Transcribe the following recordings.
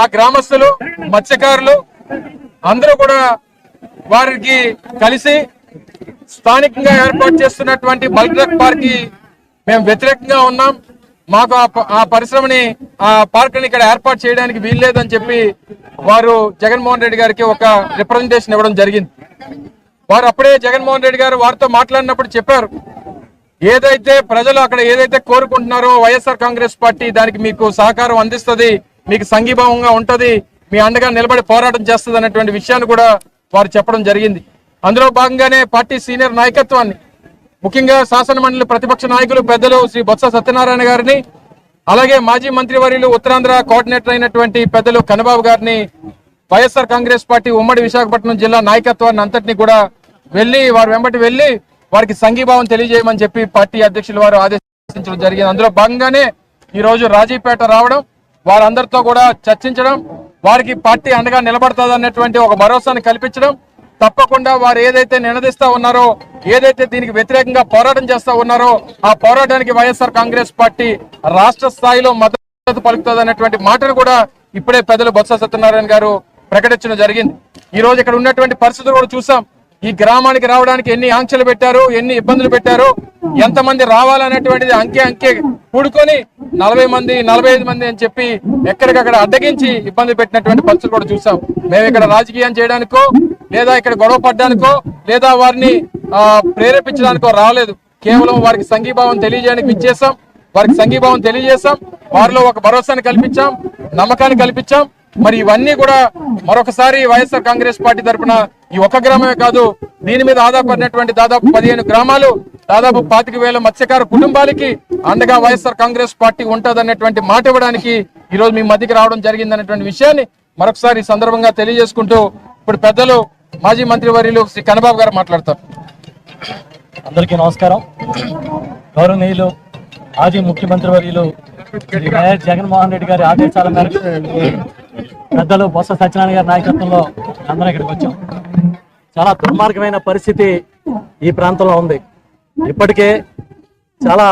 ఆ గ్రామస్తులు మత్స్యకారులు అందరూ కూడా వారికి కలిసి స్థానికంగా ఏర్పాటు చేస్తున్నటువంటి బల్క్ పార్క్కి మేము వ్యతిరేకంగా ఉన్నాం. మాకు ఆ ప- ఆ పరిశ్రమని ఆ పార్క్ని ఇక్కడ ఏర్పాటు చేయడానికి వీల్లేదని చెప్పి వారు జగన్మోహన్ రెడ్డి గారికి ఒక రిప్రజెంటేషన్ ఇవ్వడం జరిగింది. వారు అప్పుడే జగన్మోహన్ రెడ్డి గారు వారితో మాట్లాడినప్పుడు చెప్పారు. ఏదైతే ప్రజలు అక్కడ ఏదైతే కోరుకుంటున్నారో వైఎస్ఆర్ కాంగ్రెస్ పార్టీ దానికి మీకు సహకారం అందిస్తుంది మీకు సంఘీభావంగా ఉంటుంది మీ అండగా నిలబడి పోరాటం చేస్తుంది అనేటువంటి విషయాన్ని కూడా వారు చెప్పడం జరిగింది. అందులో భాగంగానే పార్టీ సీనియర్ నాయకత్వాన్ని ముఖ్యంగా శాసనమండలి ప్రతిపక్ష నాయకులు పెద్దలు శ్రీ బొత్స సత్యనారాయణ గారిని అలాగే మాజీ మంత్రివర్యులు ఉత్తరాంధ్ర కోఆర్డినేటర్ అయినటువంటి పెద్దలు కన్నబాబు గారిని వైఎస్ఆర్ కాంగ్రెస్ పార్టీ ఉమ్మడి విశాఖపట్నం జిల్లా నాయకత్వాన్ని అంతటిని కూడా వెళ్ళి వారు వెంబటి వెళ్ళి వారికి సంఘీభావం తెలియజేయమని చెప్పి పార్టీ అధ్యక్షులు వారు ఆదేశించడం జరిగింది. అందులో భాగంగానే ఈ రోజు రాజీపేట రావడం వారందరితో కూడా చర్చించడం వారికి పార్టీ అండగా నిలబడుతుంది అన్నటువంటి ఒక భరోసాను కల్పించడం తప్పకుండా వారు ఏదైతే నినదిస్తా ఉన్నారో ఏదైతే దీనికి వ్యతిరేకంగా పోరాటం చేస్తా ఉన్నారో ఆ పోరాటానికి వైఎస్ఆర్ కాంగ్రెస్ పార్టీ రాష్ట్ర స్థాయిలో మద్దతు పలుకుతుంది అన్నటువంటి మాటను కూడా ఇప్పుడే పెద్దలు బొత్స సత్యనారాయణ గారు ప్రకటించడం జరిగింది. ఈ రోజు ఇక్కడ ఉన్నటువంటి పరిస్థితులు కూడా చూసాం. ఈ గ్రామానికి రావడానికి ఎన్ని ఆంక్షలు పెట్టారు ఎన్ని ఇబ్బందులు పెట్టారు ఎంతమంది రావాలనేటువంటిది అంకె అంకె కూడుకొని నలభై మంది నలభై ఐదు మంది అని చెప్పి ఎక్కడికక్కడ అడ్డగించి ఇబ్బంది పెట్టినటువంటి పరిస్థితులు కూడా చూసాం. మేము ఇక్కడ రాజకీయం చేయడానికో లేదా ఇక్కడ గొడవ పడ్డానికో లేదా వారిని ప్రేరేపించడానికో రాలేదు. కేవలం వారికి సంఘీభావం తెలియజేయడానికి ఇచ్చేసాం వారికి సంఘీభావం తెలియజేశాం. వారిలో ఒక భరోసాని కల్పించాం నమ్మకాన్ని కల్పించాం. మరి ఇవన్నీ కూడా మరొకసారి వైఎస్ఆర్ కాంగ్రెస్ పార్టీ తరఫున ఈ ఒక్క గ్రామమే కాదు దీని మీద ఆధారపడినటువంటి దాదాపు పదిహేను గ్రామాలు దాదాపు పాతిక వేల మత్స్యకార కుటుంబాలకి అండగా వైఎస్ఆర్ కాంగ్రెస్ పార్టీ ఉంటదన్నటువంటి మాట ఇవ్వడానికి ఈ రోజు మీ మధ్యకి రావడం జరిగిందన్నటువంటి విషయాన్ని మరొకసారి ఈ సందర్భంగా తెలియజేసుకుంటూ ఇప్పుడు పెద్దలు మాజీ మంత్రి వర్యులు శ్రీ కన్నబాబు గారు మాట్లాడతారు. అందరికీ నమస్కారం. గౌరవనీయులు మాజీ ముఖ్యమంత్రి వర్యులు వైఎస్ జగన్మోహన్ రెడ్డి గారి ఆదేశాల మేరకు పెద్దలు బొత్స సత్యనారాయణ గారి నాయకత్వంలో అందరం ఇక్కడికి వచ్చాం. చాలా దుర్మార్గమైన పరిస్థితి ఈ ప్రాంతంలో ఉంది. ఇప్పటికే చాలా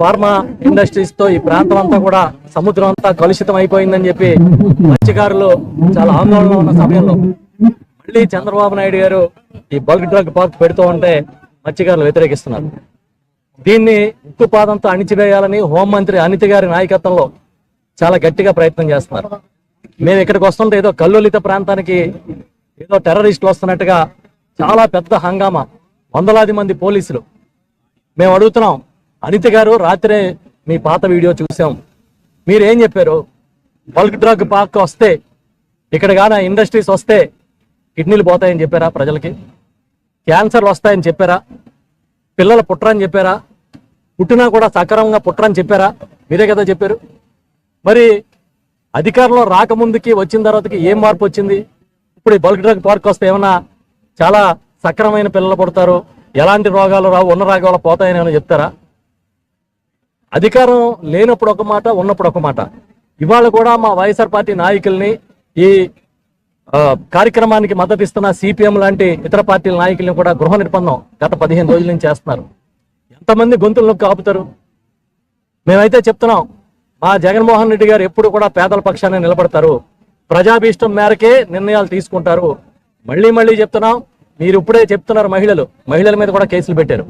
ఫార్మా ఇండస్ట్రీస్తో ఈ ప్రాంతం అంతా కూడా సముద్రం అంతా కలుషితం అయిపోయిందని చెప్పి మత్స్యకారులు చాలా ఆందోళన ఉన్న సమయంలో మళ్ళీ చంద్రబాబు నాయుడు గారు ఈ బల్క్ డ్రగ్ పార్క్ పెడుతూ ఉంటే మత్స్యకారులు వ్యతిరేకిస్తున్నారు. దీన్ని ఉక్కుపాదంతో అణిచివేయాలని హోంమంత్రి అనిత గారి నాయకత్వంలో చాలా గట్టిగా ప్రయత్నం చేస్తున్నారు. మేము ఇక్కడికి వస్తుంటే ఏదో కల్లోలిత ప్రాంతానికి ఏదో టెర్రరిస్టులు వస్తున్నట్టుగా చాలా పెద్ద హంగామా. వందలాది మంది పోలీసులు. మేము అడుగుతున్నాం అనిత గారు రాత్రే మీ పాత వీడియో చూసాం. మీరు ఏం చెప్పారు? బల్క్ డ్రగ్ పార్క్ వస్తే ఇక్కడ కాన ఇండస్ట్రీస్ వస్తే కిడ్నీలు పోతాయని చెప్పారా ప్రజలకి? క్యాన్సర్లు వస్తాయని చెప్పారా? పిల్లలు పుట్టరని చెప్పారా? పుట్టినా కూడా సక్రమంగా పుట్టరని చెప్పారా? మీరే కదా చెప్పారు. మరి అధికారంలో రాకముందుకి వచ్చిన తర్వాతకి ఏం మార్పు వచ్చింది? ఇప్పుడు ఈ బల్క్ డ్రగ్ పార్క్ వస్తే ఏమన్నా చాలా సక్రమైన పిల్లలు పుడతారు? ఎలాంటి రోగాలు రావు? ఉన్న రోగాలు పోతాయని ఏమైనా చెప్తారా? అధికారం లేనప్పుడు ఒక మాట ఉన్నప్పుడు ఒక మాట. ఇవాళ కూడా మా వైఎస్ఆర్ పార్టీ నాయకుల్ని ఈ కార్యక్రమానికి మద్దతు ఇస్తున్న సిపిఎం లాంటి ఇతర పార్టీల నాయకుల్ని కూడా గృహ నిర్బంధం గత పదిహేను రోజుల నుంచి చేస్తున్నారు. ఎంతమంది గొంతులు నొక్కి ఆపుతారు? మేమైతే చెప్తున్నాం మా జగన్మోహన్ రెడ్డి గారు ఎప్పుడు కూడా పేదల పక్షాన్ని నిలబడతారు. ప్రజాభీష్టం మేరకే నిర్ణయాలు తీసుకుంటారు. మళ్ళీ మళ్ళీ చెప్తున్నాం మీరు ఇప్పుడే చెప్తున్నారు మహిళలు. మహిళల మీద కూడా కేసులు పెట్టారు.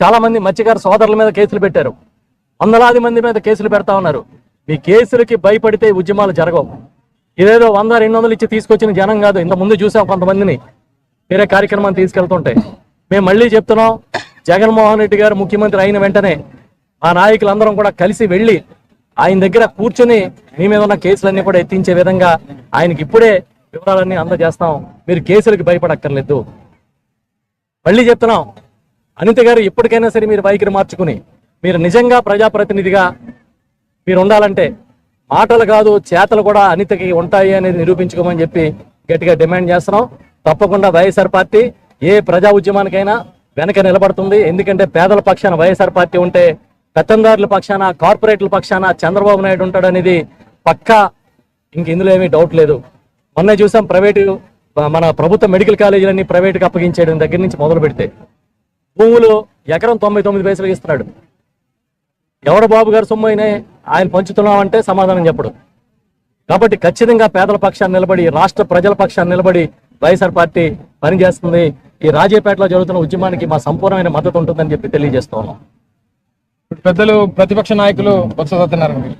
చాలా మంది మత్స్యకార సోదరుల మీద కేసులు పెట్టారు. వందలాది మంది మీద కేసులు పెడతా ఉన్నారు. మీ కేసులకి భయపడితే ఉద్యమాలు జరగవు. ఇదేదో వంద రెండు వందలు ఇచ్చి తీసుకొచ్చిన జనం కాదు. ఇంత ముందు చూసాం కొంతమందిని. వేరే కార్యక్రమాన్ని తీసుకెళ్తుంటే. మేము మళ్ళీ చెప్తున్నాం జగన్మోహన్ రెడ్డి గారు ముఖ్యమంత్రి అయిన వెంటనే ఆ నాయకులందరం కూడా కలిసి వెళ్ళి ఆయన దగ్గర కూర్చొని మీ మీద ఉన్న కేసులన్నీ కూడా ఎత్తించే విధంగా ఆయనకి ఇప్పుడే వివరాలన్నీ అందజేస్తాం. మీరు కేసులకు భయపడక్కర్లేదు. మళ్ళీ చెప్తున్నాం. అనిత గారు ఇప్పటికైనా సరే మీరు వైఖరి మార్చుకుని మీరు నిజంగా ప్రజాప్రతినిధిగా మీరు ఉండాలంటే మాటలు కాదు చేతలు కూడా అనితకి ఉంటాయి అనేది నిరూపించుకోమని చెప్పి గట్టిగా డిమాండ్ చేస్తున్నాం. తప్పకుండా వైఎస్ఆర్ పార్టీ ఏ ప్రజా ఉద్యమానికైనా వెనక నిలబడుతుంది. ఎందుకంటే పేదల పక్షాన వైఎస్ఆర్ పార్టీ ఉంటే పెత్తందారుల పక్షాన కార్పొరేట్ల పక్షాన చంద్రబాబు నాయుడు ఉంటాడు అనేది పక్కా. ఇంక ఇందులో ఏమీ డౌట్ లేదు. మొన్న చూసాం ప్రైవేటు మన ప్రభుత్వ మెడికల్ కాలేజీలన్నీ ప్రైవేట్కి అప్పగించేయడం దగ్గర నుంచి మొదలు పెడితే. భూములు ఎకరం తొంభై తొమ్మిది పైసలు ఇస్తున్నాడు. ఎవడ బాబు గారు సొమ్ము అయినా ఆయన పంచుతున్నామంటే సమాధానం చెప్పడు. కాబట్టి ఖచ్చితంగా పేదల పక్షాన్ని నిలబడి రాష్ట్ర ప్రజల పక్షాన్ని నిలబడి వైఎస్ఆర్ పార్టీ పనిచేస్తుంది. ఈ రాజేపేటలో జరుగుతున్న ఉద్యమానికి మా సంపూర్ణమైన మద్దతు ఉంటుందని చెప్పి తెలియజేస్తా పెద్దలు ప్రతిపక్ష నాయకులు బొత్స సత్యనారాయణ గారు.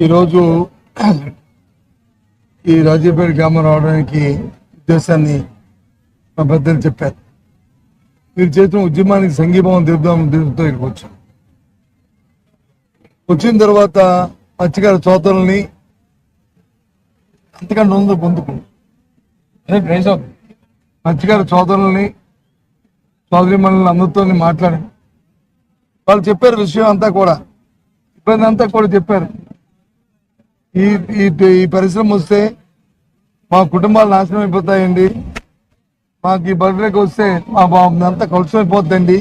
ఈరోజు ఈ రాజీపేట గ్రామం రావడానికి ఉద్దేశాన్ని మా పెద్దలు చెప్పారు మీరు చేసిన ఉద్యమానికి సంఘీభావం తెలుపుదాం తెలుపుతూ ఇక్కడికి వచ్చాం వచ్చిన తర్వాత మత్స్యకార సోదరుల్ని అంతకంటే ముందు పొందుకు అదే రైజ్ అవుతుంది మత్స్యకార సోదరుల్ని సోదరి మనల్ని అందరితో మాట్లాడాను వాళ్ళు చెప్పారు విషయం అంతా కూడా. ఇబ్బంది అంతా కూడా చెప్పారు. ఈ ఈ పరిశ్రమ వస్తే మా కుటుంబాలు నాశనం అయిపోతాయండి. మాకు ఈ బర్త్డేకి వస్తే మా బాబు అంతా కలుషమైపోద్దండి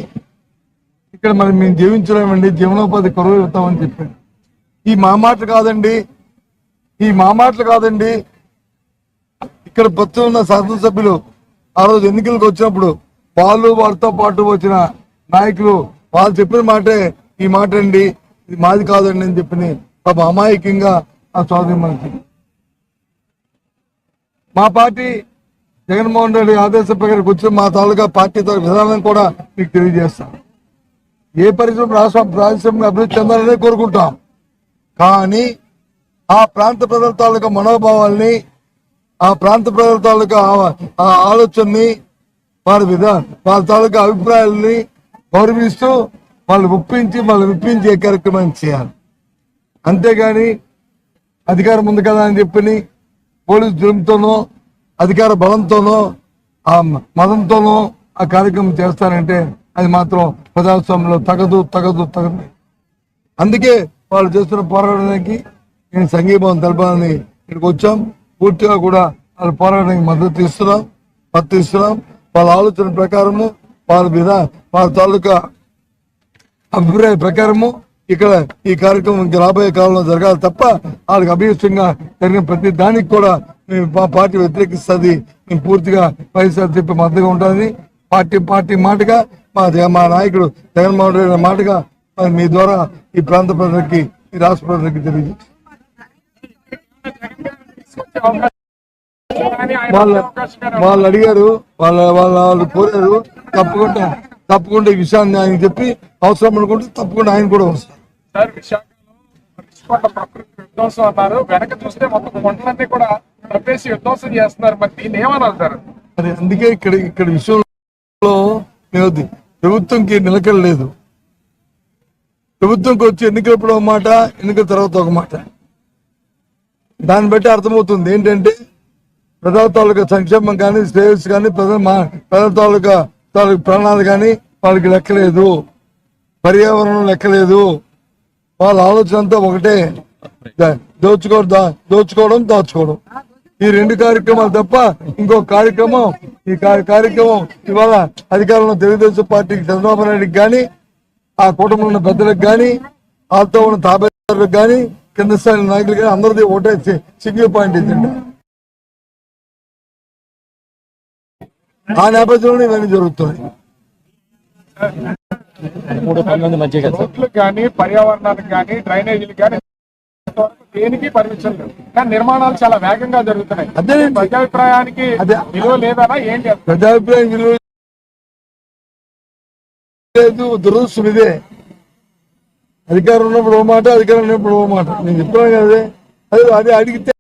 ఇక్కడ మరి మేము జీవించలేమండి జీవనోపాధి కరువు అవుతామని చెప్పాడు ఈ మా మాట కాదండి. ఈ మా మాటలు కాదండి. ఇక్కడ ప్రస్తుతం ఉన్న శాసనసభ్యులు ఆ రోజు ఎన్నికలకు వచ్చినప్పుడు వాళ్ళు వారితో పాటు వచ్చిన నాయకులు వాళ్ళు చెప్పిన మాటే ఈ మాట అండి ఇది మాది కాదండి అని చెప్పి పాప అమాయకంగా ఆ స్వాధీనం మనకి. మా పార్టీ జగన్మోహన్ రెడ్డి ఆదేశ ప్రకారం వచ్చిన మా తాలూకా పార్టీ తాలూకా విధానం కూడా మీకు తెలియజేస్తాం. ఏ పరిశ్రమ రాష్ట్ర రాజ్యసభ అభివృద్ధి చెందాలనే కోరుకుంటాం. కానీ ఆ ప్రాంత ప్రజల తాలూకా మనోభావాల్ని ఆ ప్రాంత ప్రజల తాలూకా ఆ- ఆలోచనని వారి విధా వాళ్ళ తాలూకా అభిప్రాయాలని గౌరవిస్తూ వాళ్ళు ఒప్పించి వాళ్ళు విప్పించే కార్యక్రమాన్ని చేయాలి. అంతేగాని అధికారం ఉంది కదా అని చెప్పి పోలీసు జులుంతోనో అధికార బలంతోనో ఆ మదంతోనో ఆ కార్యక్రమం చేస్తారంటే అది మాత్రం ప్రజాస్వామ్యంలో తగదు తగదు తగదు. అందుకే వాళ్ళు చేస్తున్న పోరాటానికి నేను సంఘీభావం తెలపాలని ఇక్కడికి వచ్చాం. పూర్తిగా కూడా వాళ్ళ పోరాటానికి మద్దతు ఇస్తున్నాం మద్దతు ఇస్తున్నాం. వాళ్ళ ఆలోచన ప్రకారము వాళ్ళ మీద వాళ్ళ తాలూకా అభిప్రాయ ప్రకారము ఇక్కడ ఈ కార్యక్రమం ఇంకా రాబోయే కాలంలో జరగాలి తప్ప వాళ్ళకి అభిష్టంగా జరిగిన ప్రతి దానికి కూడా మేము మా పార్టీ వ్యతిరేకిస్తుంది. మేము పూర్తిగా వైఎస్ఆర్ చెప్పి మద్దతుగా ఉంటుంది పార్టీ పార్టీ మాటగా మా మా నాయకుడు జగన్మోహన్ రెడ్డి మాటగా మీ ద్వారా ఈ ప్రాంత ప్రజలకి ఈ రాష్ట్ర ప్రజలకి తెలియజేస్తాం వాళ్ళ వాళ్ళు అడిగారు వాళ్ళ వాళ్ళ వాళ్ళు కోరారు తప్పకుండా తప్పకుండా ఈ విషయాన్ని ఆయన చెప్పి అవసరం అనుకుంటే తప్పకుండా ఆయన కూడా వస్తారు. విధ్వంసం అన్నారు. వెనక చూస్తే మొత్తం కొండలన్నీ కూడా తప్పేసి విధ్వంసం చేస్తున్నారు. మరి దీన్ని ఏమన్నారు సార్ మరి అందుకే ఇక్కడ ఇక్కడ విషయంలో ప్రభుత్వంకి నిలకడ లేదు. ప్రభుత్వంకి వచ్చి ఎన్నికలప్పుడు ఒక మాట ఎన్నికల తర్వాత ఒక మాట. దాన్ని బట్టి అర్థమవుతుంది. ఏంటంటే ప్రజల తాలూకా సంక్షేమం కానీ శ్రేయస్సు కానీ ప్రజల మా ప్రజల తాలూకా తాలూకు ప్రాణాలు కానీ వాళ్ళకి లెక్కలేదు. పర్యావరణం లెక్కలేదు. వాళ్ళ ఆలోచన అంతా ఒకటే. దోచుకో దోచుకోవడం దా- దోచుకోవడం దాచుకోవడం. ఈ రెండు కార్యక్రమాలు తప్ప ఇంకో కార్యక్రమం ఈ కార్యక్రమం ఇవాళ అధికారంలో తెలుగుదేశం పార్టీకి చంద్రబాబు నాయుడికి కానీ ఆ కుటుంబంలో ఉన్న పెద్దలకు కానీ వాళ్ళతో ఉన్న తాబేదారులకు కానీ కింద స్థాయి నాయకులు కానీ అందరిది ఒకటే సింగిల్ పాయింట్ ఇదండి ఆ నేపథ్యంలో ఇవన్నీ జరుగుతున్నాయి రోడ్లకు కానీ పర్యావరణానికి కానీ డ్రైనేజీలకు కానీ దేనికి పర్మిషన్ లేదు కానీ నిర్మాణాలు చాలా వేగంగా జరుగుతున్నాయి అదేనండి. ప్రజాభిప్రాయానికి అదే. విలువ లేదనా ఏంటి అసలు? ప్రజాభిప్రాయం విలువ లేదు దురదృష్టం ఇదే అధికారం ఉన్నప్పుడు ఓ మాట అధికారం ఉన్నప్పుడు ఓ మాట. నేను చెప్తున్నాను కదా అదే. అది అడిగితే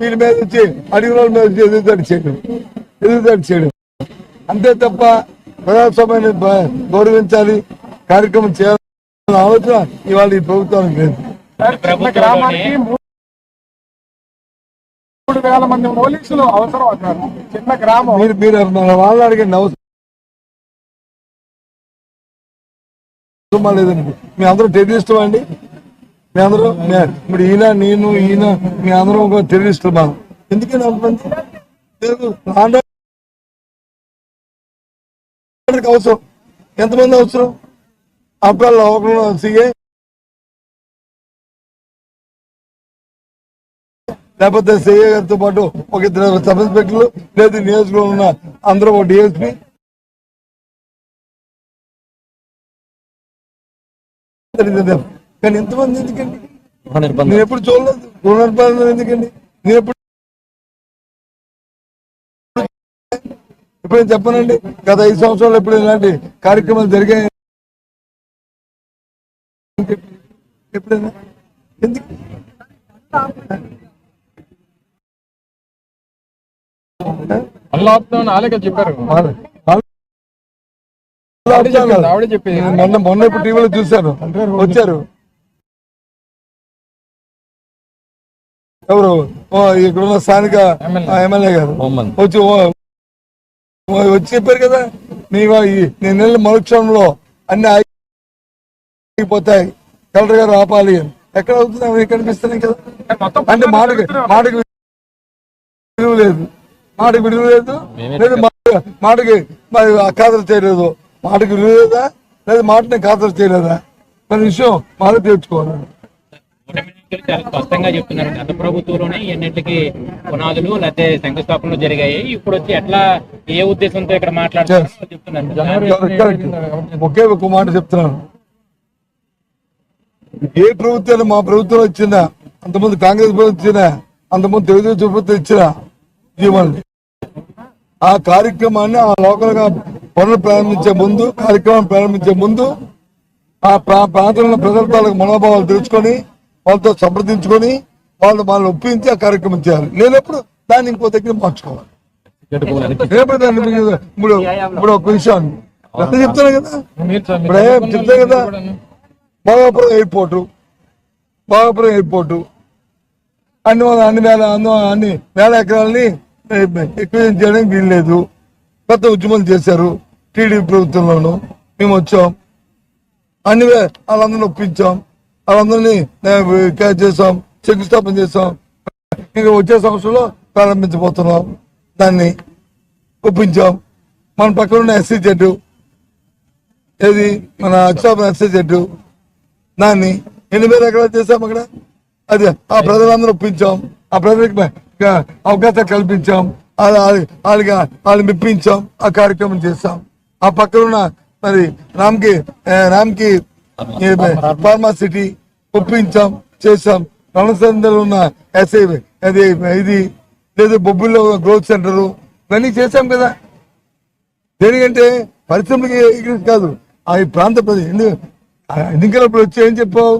వీళ్ళ మీద వచ్చి అడిగిన వాళ్ళ మీద వచ్చి ఎదుగుతాడు చేయడం ఎదుగుతాడు చేయడం అంతే తప్ప ప్రజాస్వామ్యాన్ని గౌరవించాలి కార్యక్రమం చేయాలన్న ఆలోచన ఇవాళ ఈ ప్రభుత్వానికి లేదు. మూడు వేల మంది పోలీసులు అవసరం అన్నారు. చిన్న గ్రామం. మీరు మీరు మన వాళ్ళని అడగండి అవసరం కుటుంబం లేదండి మీ అందరూ టెర్రరిస్టు అండి? మీ అందరూ? ఇప్పుడు ఈయన నేను ఈయన మీ అందరం ఒక టెర్రరిస్టు మా ఎందుకని అంతమంది అవసరం. ఎంతమంది అవసరం? అప్పుడు ఒకరు సీఏ? లేకపోతే సిఐ గారితో పాటు ఒక ఇద్దరు సబ్ ఇన్స్పెక్టర్లు లేదు నియోజకవర్గంలో ఉన్న అందరూ ఒక డిఎస్పీ? కానీ ఎంతమంది ఎందుకండి? నేను ఎప్పుడు చూడలేదు. గృహ నిర్బంధం ఎందుకండి? నేను ఎప్పుడు ఎప్పుడైనా చెప్పనండి? గత ఐదు సంవత్సరాలు ఎప్పుడు ఇలాంటి కార్యక్రమాలు జరిగాయి ఎప్పుడైనా? ఎందుకు? ఆపుతామని ఆలేక చెప్పారు. మొన్న మొన్న ఇప్పుడు టీవీలో చూశాను. వచ్చారు. ఎవరు? ఓ, ఇక్కడ ఉన్న స్థానిక ఎమ్మెల్యే. ఆ, ఎమ్మెల్యే గారు. వచ్చి వచ్చి చెప్పారు కదా నీవు ఈ నేను నెల మరుక్షణంలో అన్ని అయిపోతాయి కలెక్టర్ గారు ఆపాలి అని. ఎక్కడ అవుతుంది? అవి కనిపిస్తున్నాయి కదా? అంటే మాటకి మాటకి విలువ లేదు. మాటకి విలువ లేదు. లేదు మాట- మాటకి మరి ఖాతరు చేయలేదు. మాటకి విలువ లేదా లేదా మాటని ఖాతరు చేయలేదా? మన విషయం మాట తీర్చుకోవాలి? స్పష్టంగా చెప్తున్నారు. గత ప్రభుత్వంలోనే ఎన్నింటికి పునాదులు లేకపోతే శంకుస్థాపనలు జరిగాయి. ఇప్పుడు వచ్చి ఎట్లా ఏ ఉద్దేశంతో ఇక్కడ మాట్లాడుతున్నారో చెప్తున్నారు. ఒకే ఒక మాట చెప్తున్నాను. ఏ ప్రభుత్వాలు మా ప్రభుత్వం వచ్చినా అంతకుముందు కాంగ్రెస్ ప్రభుత్వం ఇచ్చినా అంతకుముందు తెలుగుదేశం ప్రభుత్వం ఇచ్చిన ఆ కార్యక్రమాన్ని ఆ లోకల్గా పనులు ప్రారంభించే ముందు కార్యక్రమం ప్రారంభించే ముందు ఆ ప్రా- ప్రాంతంలో ఉన్న ప్రజల తాలూకు మనోభావాలు తెలుసుకొని వాళ్ళతో సంప్రదించుకొని వాళ్ళు వాళ్ళని ఒప్పించి ఆ కార్యక్రమం చేయాలి. లేనప్పుడు దాన్ని ఇంకో దగ్గర మార్చుకోవాలి. రేపటి దాన్ని ఇప్పుడు ఇప్పుడు ఒక విషయం అదే చెప్తాను కదా? ఇప్పుడు చ- చెప్తే కదా? భోగాపురం ఎయిర్పోర్టు. భోగాపురం ఎయిర్పోర్టు. అన్ని వందల అన్ని వేల అన్ని వేల ఎకరాలని ఎక్కువ చేయడానికి వీల్లేదు. కొత్త ఉద్యమాలు చేశారు. టీడీపీ ప్రభుత్వంలోను మేము వచ్చాం అన్ని వాళ్ళందరినీ ఒప్పించాం. వాళ్ళందరినీ క్యాచ్ చేసాం శంకుస్థాపన చేసాం ఇంకా వచ్చే సంవత్సరంలో ప్రారంభించబోతున్నాం. దాన్ని ఒప్పించాం. మన పక్కన ఉన్న ఎస్సీ జడ్డు ఏది? మన అక్షాపన ఎస్సీ జడ్డు దాన్ని ఎన్ని వేల ఎకరాలు చేసాం అక్కడ? అది ఆ ప్రజలందరూ ఒప్పించాం. ఆ ప్రజలకు అవకాశాలు కల్పించాం. వాళ్ళకి వాళ్ళని మెప్పించాం. ఆ కార్యక్రమం చేస్తాం ఆ పక్కన ఉన్న మరి రామ్కి ఆ, రామ్కి ఈ ఫార్మా సిటీ ఒప్పించాం చేశాం. రణసందర్ ఉన్న ఎస్ఐ అది ఇది లేదు బొబ్బుల్లో గ్రోత్ సెంటర్ ఇవన్నీ చేశాం కదా. దేనికంటే పరిశ్రమలకి ఎగిరి కాదు ఆ ప్రాంత ఎన్నికలప్పుడు వచ్చి ఏం చెప్పావు?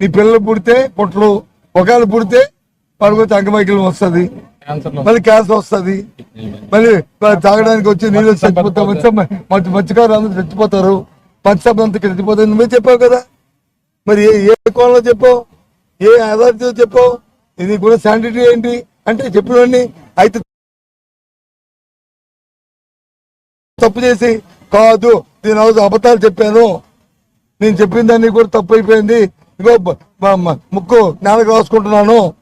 నీ పిల్లలు పుడితే పొట్టలు ఒకళ్ళు పుడితే వాడికి వచ్చి అంగమైకల్యం వస్తుంది. మళ్ళీ క్యాన్సర్ వస్తుంది. మళ్ళీ తాగడానికి వచ్చి నీళ్ళు చచ్చిపోతాం. మత్స్య మత్స్యకారులు అందరూ చచ్చిపోతారు. అంతా చచ్చిపోతారు నువ్వే చెప్పావు కదా. మరి ఏ ఏ కోణంలో చెప్పావు? ఏ ఆధారితో చెప్పావు? ఇది కూడా శానిటరీ ఏంటి? అంటే చెప్పినవన్నీ అయితే తప్పు చేసి కాదు. నేను రోజు అబద్ధాలు చెప్పాను. నేను చెప్పిన దాన్ని కూడా తప్పు అయిపోయింది. ఇగో ముక్కు నేలకు రాసుకుంటున్నాను.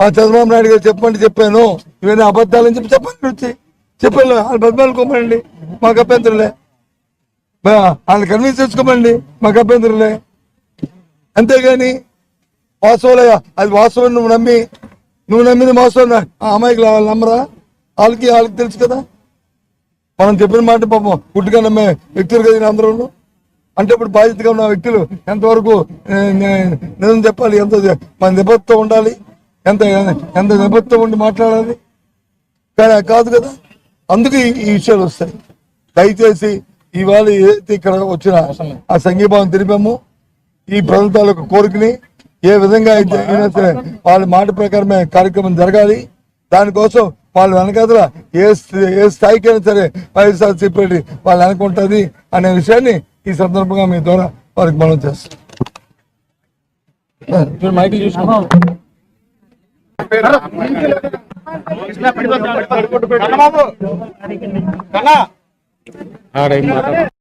ఆ చంద్రబాబు నాయుడు గారు చెప్పండి చెప్పాను. ఇవన్నీ అబద్ధాలని చెప్పి చెప్పండి వచ్చి. చెప్పాను. వాళ్ళు బతిమాలుకోమండి మాకు అభ్యంతరులే. వాళ్ళు వాళ్ళని కన్విన్స్ చేసుకోమండి. మాకు అభ్యంతరులే. అంతేగాని వాస్తవులయ్యా అది వాస్తవం నువ్వు నమ్మి నువ్వు నమ్మింది వాస్తవం ఆ అమ్మాయికి వాళ్ళు నమ్మరా? వాళ్ళకి వాళ్ళకి తెలుసు కదా. మనం చెప్పిన మాట పాపం గుడ్డుగా నమ్మే వ్యక్తులు కదా అందరూ అంటే ఇప్పుడు బాధ్యతగా ఉన్న వ్యక్తులు ఎంతవరకు నిజం చెప్పాలి ఎంత మన నిబద్ధత ఉండాలి. ఎంత ఎంత నిబద్ధం ఉండి మాట్లాడాలి? కానీ అది కాదు కదా. అందుకు ఈ విషయాలు వస్తాయి. దయచేసి ఇవాళ ఏదైతే ఇక్కడ వచ్చిన ఆ సంఘీభావం తెలిపాము ఈ ప్రజల కోరికని ఏ విధంగా అయితే అయినా సరే వాళ్ళ మాట ప్రకారమే కార్యక్రమం జరగాలి. దానికోసం వాళ్ళు వెనకాతల ఏ ఏ స్థాయికైనా సరే వైఎస్ఆర్ చెప్పేది వాళ్ళు అనుకుంటుంది అనే విషయాన్ని ఈ సందర్భంగా మీ ద్వారా వారికి మనం చేస్తాం. మైకిల్ చూసుకున్నాం ఏం మాట్లాడు